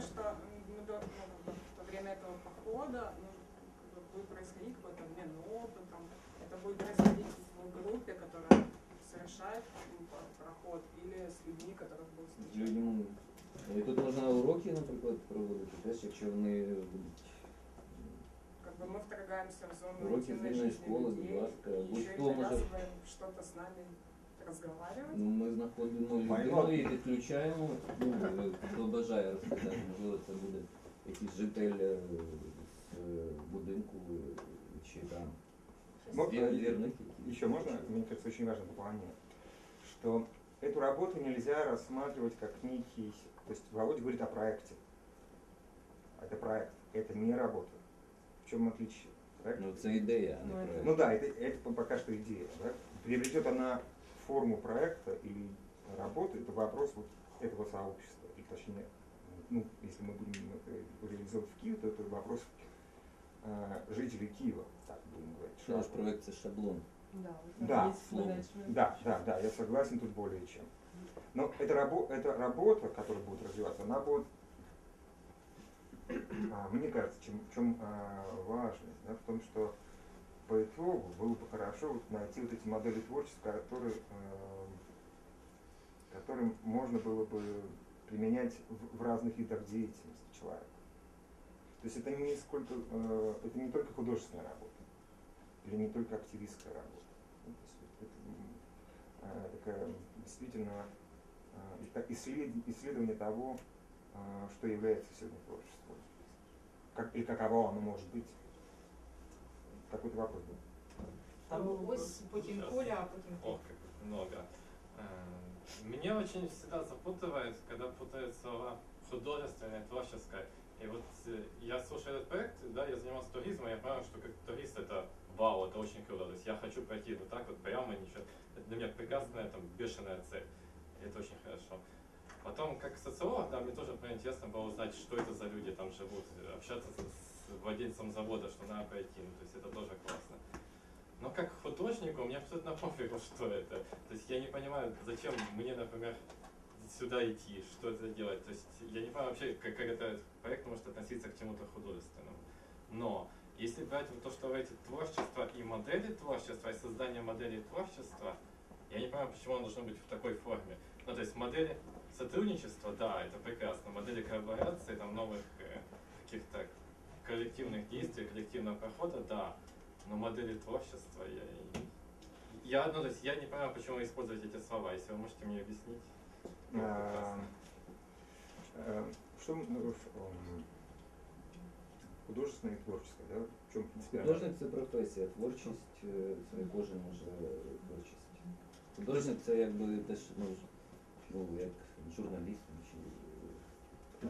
что ну, во время этого похода ну, будет происходить какой-то обмен опытом. Это будет происходить в группе, которая совершает ну, проход, или с людьми, которых будут встречать. Людям. І тут можна уроки, наприклад, проводити, теж, якщо вони будуть Как бы мы вторгаемся в зону Уроки жизни школы, людей, и еще и что-то с нами разговаривать. Ну, ми знаходимо Майно. людину і підключаємо, ну, е, хто бажає розказати, можливо, це буде якийсь житель е, з е, будинку е, чи там Мо- двір- двірник. якийсь. Еще можно, мне кажется, очень важно дополнение, что эту работу нельзя рассматривать как некий... То есть Володя говорит о проекте. Это проект, это не работа. В чем отличие? Проект? Ну, це ідея, а не Ну, проект. Ну да, это, это по- пока что идея. Да? Приобретет она форму проекта или работы, это вопрос вот этого сообщества. И точнее, ну, если мы будем это реализовывать в Киеве, то это вопрос э, жителей Киева, так будем говорить. Що наш проект це шаблон. Да, вот Да. Да, да, да, я согласен тут более чем. Но эта, рабо- эта работа, которая будет развиваться, она будет, а, мне кажется, чем, в чем а, важность, да, в том, что по итогу было бы хорошо вот найти вот эти модели творчества, которые, э, которые можно было бы применять в, разных видах деятельности человека. То есть это не сколько, э, это не только художественная работа, или не только активистская работа. Ну, это, э, такая действительно исслед- исслед- исследование того, что является сегодня творчеством. Как, и каково оно может быть. Какой-то вопрос был. Там ось, потім Коля, а потім. Ох, как много. Э, Меня очень всегда запутывает, когда путают слова художественное, творческое. И вот э, я слушаю этот проект, да, я занимался туризмом, я понял, что как турист это вау, это очень круто. То есть я хочу пройти вот так вот прямо, ничего. Это для меня прекрасная, там, бешеная цель. И это очень хорошо. Потом, как социолог, да, мне тоже например, интересно было узнать, что это за люди там живут, общаться с, с владельцем завода, что надо пройти, ну, то есть это тоже классно. Но как художнику мне абсолютно пофигу, что это. То есть я не понимаю, зачем мне, например, сюда идти, что это делать. То есть я не понимаю вообще, как, как этот проект может относиться к чему-то художественному. Но если брать вот то, что вы говорите, творчество и модели творчества, и создание модели творчества, я не понимаю, почему оно должно быть в такой форме. Ну, то есть модели сотрудничества, да, это прекрасно. Модели коллаборации, там, новых э, каких-то коллективных действий, коллективного прохода, да Но модели творчества я... и- Я, ну, то есть я не понимаю, почему вы используете эти слова. Если вы можете мне объяснить. было бы А, прекрасно. э, Что м, ну, ш- м, художественное и творческое, да? В чем принципиально? Художник це професія, творчість е, це кожен може творчість. Художник це якби теж ну, ну як журналіст чи е, там,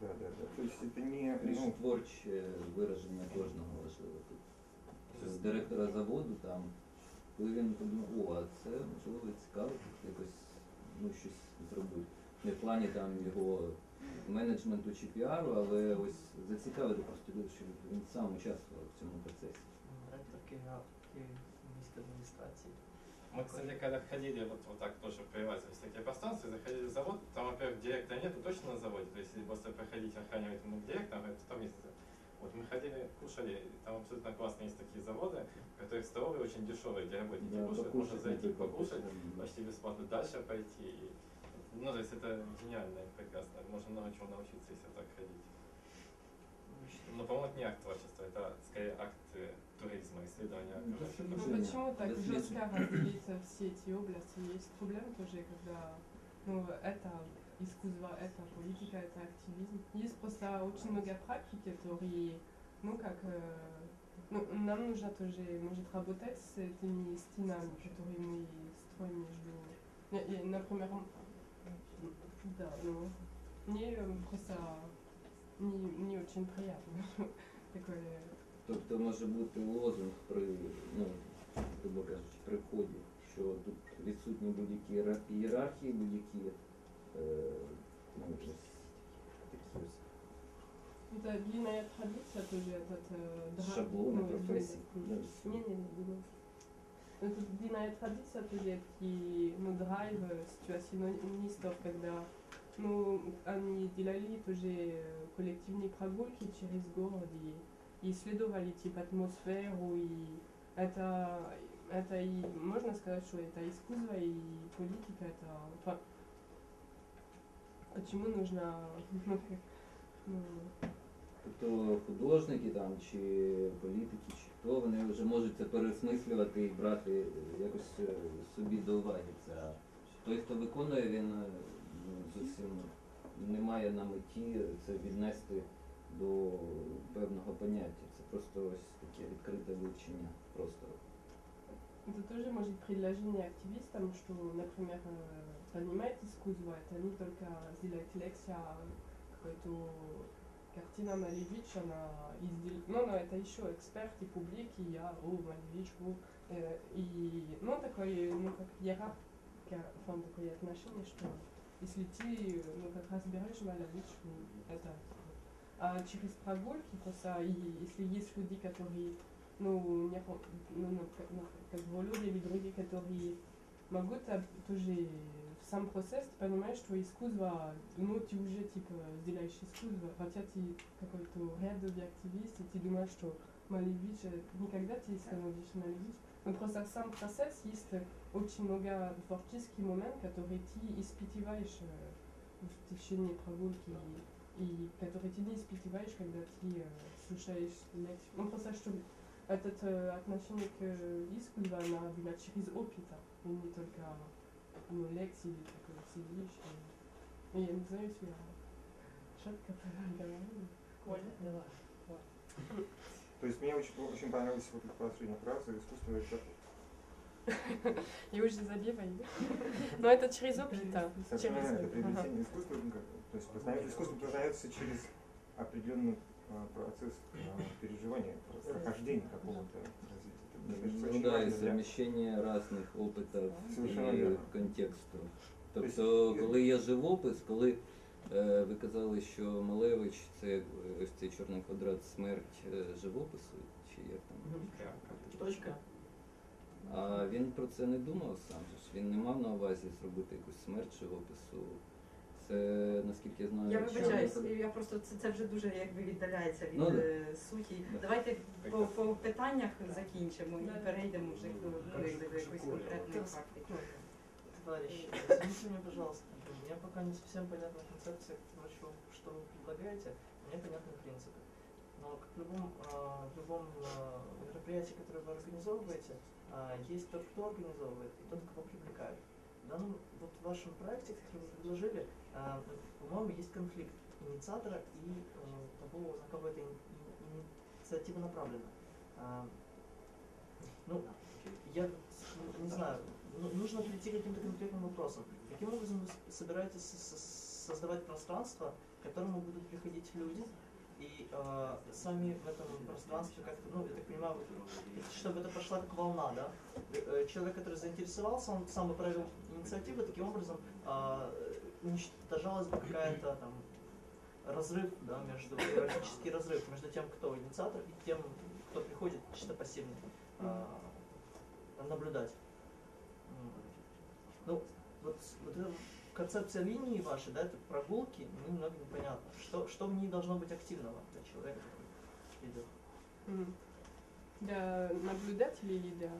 да, да, да. То есть это не, Більш ну, творче вираження кожного важливо тут. З директора заводу там, коли він подумав, о, а це можливо цікаво, якось ну, щось зробити. Не в плані там його менеджменту чи піару, але ось зацікавити просто люди, щоб він сам участвував в цьому процесі. Директор Київської міської адміністрації. Мы, кстати, когда ходили вот, вот так тоже привязывали всякие пространства, заходили в завод, там, во-первых, директора нету точно на заводе, то есть если просто проходить охранивать ему директора, говорит, там есть... Вот мы ходили, кушали, там абсолютно классные есть такие заводы, в которых столовые очень дешевые, где работники Да, кушают, можно зайти покушать, да. почти бесплатно дальше пойти. И, ну, то есть это гениально и прекрасно, можно много чего научиться, если так ходить. Но, по-моему, это не акт творчества, это скорее акт э, туризма, исследования Ну, окружающего это Ну пространства. почему так Доследно. жестко разделить все эти области? Есть проблема тоже, когда ну, это искусство, это политика, это активизм. Есть просто очень много практики, которые, ну, как, э, ну, нам нужно тоже, может, работать с этими стенами, которые мы строим между... И, и, например, м, да, ну, мне э, просто не, не очень приятно такое Тобто може бути лозунг при, ну, грубо кажучи, при вході, що тут відсутні будь-які ієра- ієрархії, будь-які е, ну, ось такі ось Это длинная традиция тоже этот э, драйв. шаблони ну, професій. ну, Ну, Не, не, не, думаю. Ну, тут длинная традиция тоже и ну, драйв э, ситуационистов, когда ну, они делали тоже э, коллективные прогулки через город и, и исследовали типа атмосферу и это это и можно сказать, что это искусство и политика, это по- почему нужно ну, как, ну, Тобто художники там чи політики, чи хто вони вже можуть це переосмислювати і брати е, якось е, собі до уваги. Це а той, хто виконує, він е, ну, зовсім не має на меті це віднести До певного поняття. Це просто ось таке відкрите вивчення простору. Это тоже может предложение активистам, что, например, понимать искусство, это не только сделать лекцию, а какой-то картина Малевич, она издел... Ну, но это еще эксперты, публики, я, о, Малевич, о, э, и, ну, такой, ну, как иерархия, enfin, такое отношение, что если ты, ну, как разбираешь Малевич, ну, это... А через прогулки, просто, и если есть люди, которые ну, не, по- ну, ну, как, ну, как Володя или другие, которые могут об- тоже в сам процесс, ты понимаешь, что искусство, ну, ты уже, типа, сделаешь искусство, хотя ты какой-то рядовый активист, и ты думаешь, что Малевич, э, никогда ты не становишься Малевич, но просто сам процесс есть э, очень много творческих моментов, которые ты испытываешь э, в течение прогулки, и, ты не испытываешь, когда ты э, слушаешь лекцию. Ну, просто чтобы этот э, отношение к э, искусству, она была через опыт, и не только ну, лекции, или такое сидишь. И, и я не знаю, если я четко говорю. Коля, давай. То есть мне очень, очень понравилась вот эта последняя фраза «искусство это Я уже забиваю. Но это через опыт, да. Через Совершенно это опыт. Ага. приобретение искусства, ну, как, то есть познание искусство познается через определенный а, процесс а, переживания, прохождения какого-то развития. Это, мне кажется, Ну очень да, і важно для- совміщення різних опитів Совершенно і вірно. контексту. Тобто, Тобто, е, коли є живопис, коли е, ви казали, що Малевич це як, е, ось цей чорний квадрат смерть е, живопису, чи як там? Точка. А він про це не думав сам же ж. Він не мав на увазі зробити якусь смерть живопису. Це наскільки я знаю. Я чорний вибачаюсь, квадрат. я просто це, це вже дуже якби віддаляється від Ну, да. е, суті. Да. Давайте по, по питаннях закінчимо і Да. перейдемо вже до, до, до якоїсь конкретної Да. практики. Товарищи, извините меня, пожалуйста. Мне пока не совсем понятна концепция того, что, что вы предлагаете. Мне понятны принципы. Но как в любом, а, в любом а, мероприятии, которое вы организовываете, а, есть тот, кто организовывает, и тот, кого привлекают. В данном вот в вашем проекте, который вы предложили, а, по-моему, есть конфликт инициатора и а, того, на кого эта ини- ини- инициатива направлена. А, ну, я не знаю, ну, нужно прийти к каким-то конкретным вопросам. Каким образом вы собираетесь со- со- создавать пространство, к которому будут приходить люди, и э, сами в этом пространстве как-то, ну, я так понимаю, чтобы это пошла как волна, да? Э, Человек, который заинтересовался, он сам бы проявил инициативу, таким образом э, уничтожалась бы какая-то там разрыв, да, между, иерархический разрыв между тем, кто инициатор, и тем, кто приходит чисто пассивно э, наблюдать. Ну, вот, вот эта концепция линии вашей, да, это прогулки, мне немного непонятно. Что, что в ней должно быть активного для человека, который идет? М. Для наблюдателей или для...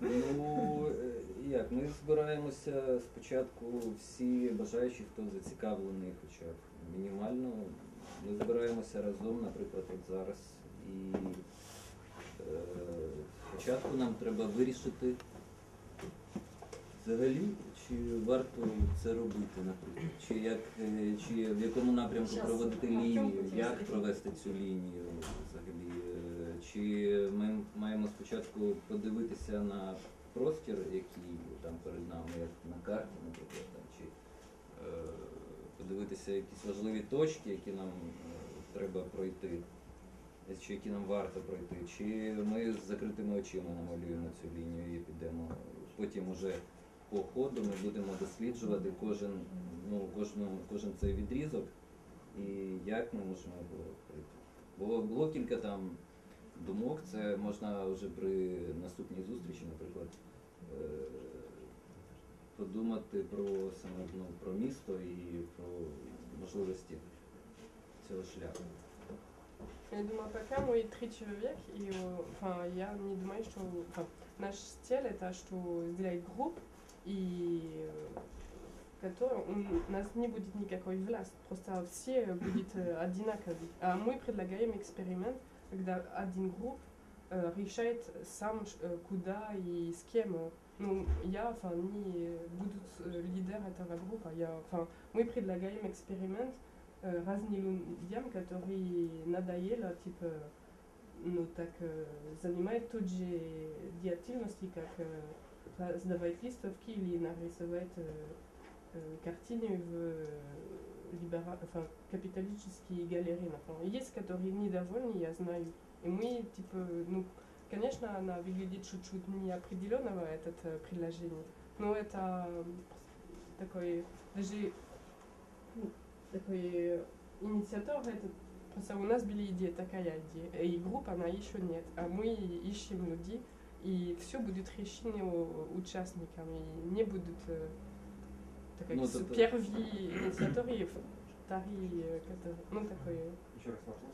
Ну е, як, ми збираємося спочатку всі бажаючі, хто зацікавлений, хоча б мінімально. Ми збираємося разом, наприклад, от зараз. І е, спочатку нам треба вирішити взагалі, чи варто це робити, наприклад, чи як е, чи в якому напрямку проводити лінію, як провести цю лінію взагалі. е, Чи ми маємо спочатку подивитися на простір, який там перед нами, як на карті, наприклад, там, чи е, подивитися якісь важливі точки, які нам е, треба пройти, чи які нам варто пройти, чи ми з закритими очима намалюємо цю лінію і підемо. Потім уже по ходу ми будемо досліджувати кожен, ну, кожну, кожен цей відрізок і як ми можемо його пройти. Бо було кілька там думок, це можна вже при наступній зустрічі, наприклад, е, подумати про саме ну, про місто і про можливості цього шляху. Я думаю, пока мы третий век, и э, enfin, я не думаю, что enfin, наш цель это что сделать групп, и э, который у нас не будет никакой власти, просто все будет э, одинаковый. А мы предлагаем эксперимент, когда один групп э, решает сам, куда и с кем. Ну, я, не будут лидер этого группы. Я, мы предлагаем эксперимент разным людям, которые надоело, типа, ну, так, занимать тот же деятельности, как сдавать листовки или нарисовать э, э, картины в э, либера... enfin, капиталистические галереи. например. Есть, которые недовольны, я знаю. И мы, типа, ну, конечно, она выглядит чуть-чуть неопределенного, это приложение. Но это такой, даже ну, такой инициатор, это просто у нас были идеи, такая идея, и группа, она еще нет, а мы ищем людей, и все будет решено у- участниками, и не будут э, так Ну, как это- первые инициаторы, вторые, э, которые, ну, такое, Еще раз вопрос.